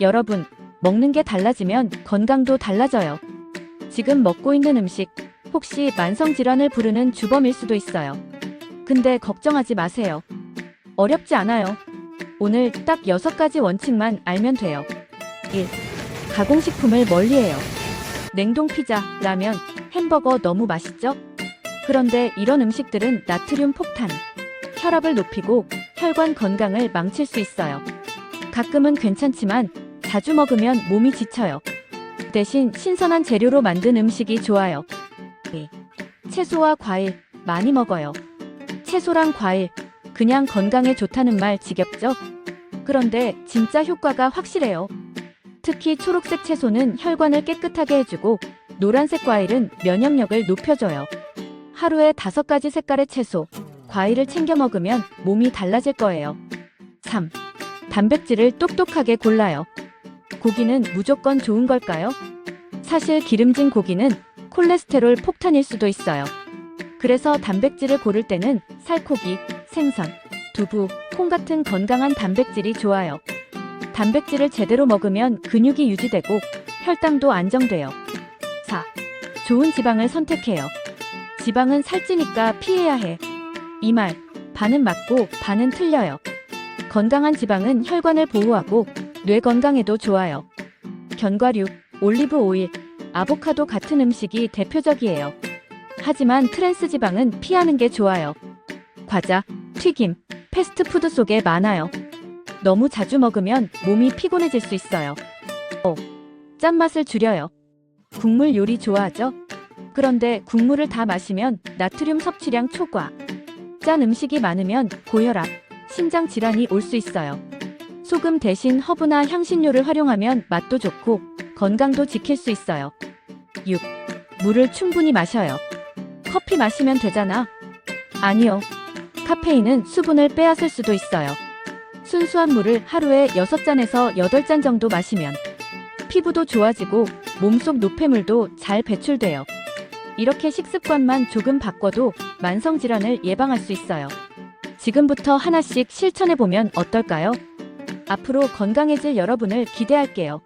여러분, 먹는 게 달라지면 건강도 달라져요. 지금 먹고 있는 음식, 혹시 만성질환을 부르는 주범일 수도 있어요. 근데 걱정하지 마세요. 어렵지 않아요. 오늘 딱 6가지 원칙만 알면 돼요. 1. 가공식품을 멀리해요. 냉동 피자, 라면, 햄버거 너무 맛있죠? 그런데 이런 음식들은 나트륨 폭탄, 혈압을 높이고 혈관 건강을 망칠 수 있어요. 가끔은 괜찮지만 자주 먹으면 몸이 지쳐요. 대신 신선한 재료로 만든 음식이 좋아요. 2. 채소와 과일 많이 먹어요. 채소랑 과일 그냥 건강에 좋다는 말 지겹죠? 그런데 진짜 효과가 확실해요. 특히 초록색 채소는 혈관을 깨끗하게 해주고 노란색 과일은 면역력을 높여줘요. 하루에 다섯 가지 색깔의 채소, 과일을 챙겨 먹으면 몸이 달라질 거예요. 3. 단백질을 똑똑하게 골라요. 고기는 무조건 좋은 걸까요? 사실 기름진 고기는 콜레스테롤 폭탄일 수도 있어요. 그래서 단백질을 고를 때는 살코기, 생선, 두부, 콩 같은 건강한 단백질이 좋아요. 단백질을 제대로 먹으면 근육이 유지되고 혈당도 안정돼요. 4. 좋은 지방을 선택해요. 지방은 살찌니까 피해야 해. 이 말, 반은 맞고 반은 틀려요. 건강한 지방은 혈관을 보호하고 뇌 건강에도 좋아요. 견과류, 올리브 오일, 아보카도 같은 음식이 대표적이에요. 하지만 트랜스 지방은 피하는 게 좋아요. 과자, 튀김, 패스트푸드 속에 많아요. 너무 자주 먹으면 몸이 피곤해질 수 있어요. 5. 짠맛을 줄여요. 국물 요리 좋아하죠? 그런데 국물을 다 마시면 나트륨 섭취량 초과. 짠 음식이 많으면 고혈압, 심장 질환이 올 수 있어요. 소금 대신 허브나 향신료를 활용하면 맛도 좋고 건강도 지킬 수 있어요. 6. 물을 충분히 마셔요. 커피 마시면 되잖아. 아니요. 카페인은 수분을 빼앗을 수도 있어요. 순수한 물을 하루에 6잔에서 8잔 정도 마시면 피부도 좋아지고 몸속 노폐물도 잘 배출돼요. 이렇게 식습관만 조금 바꿔도 만성질환을 예방할 수 있어요. 지금부터 하나씩 실천해보면 어떨까요? 앞으로 건강해질 여러분을 기대할게요.